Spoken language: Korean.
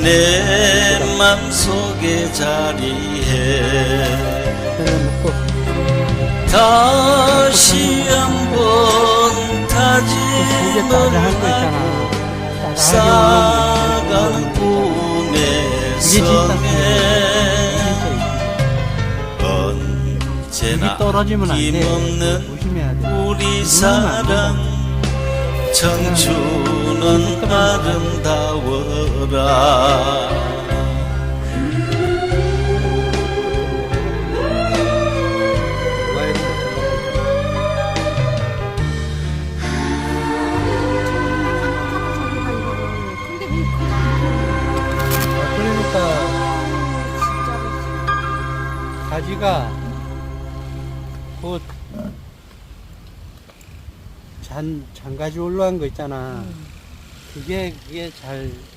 내 맘속에 자리해 다시 한번 다짐을 하고 따라하게 꿈의 성에 언제나. 힘없는. 우리 사랑 청춘 은 아름다워라 그러니까 가지가 그 잔, 잔가지 올라간 거 있잖아. 그게, 그게 잘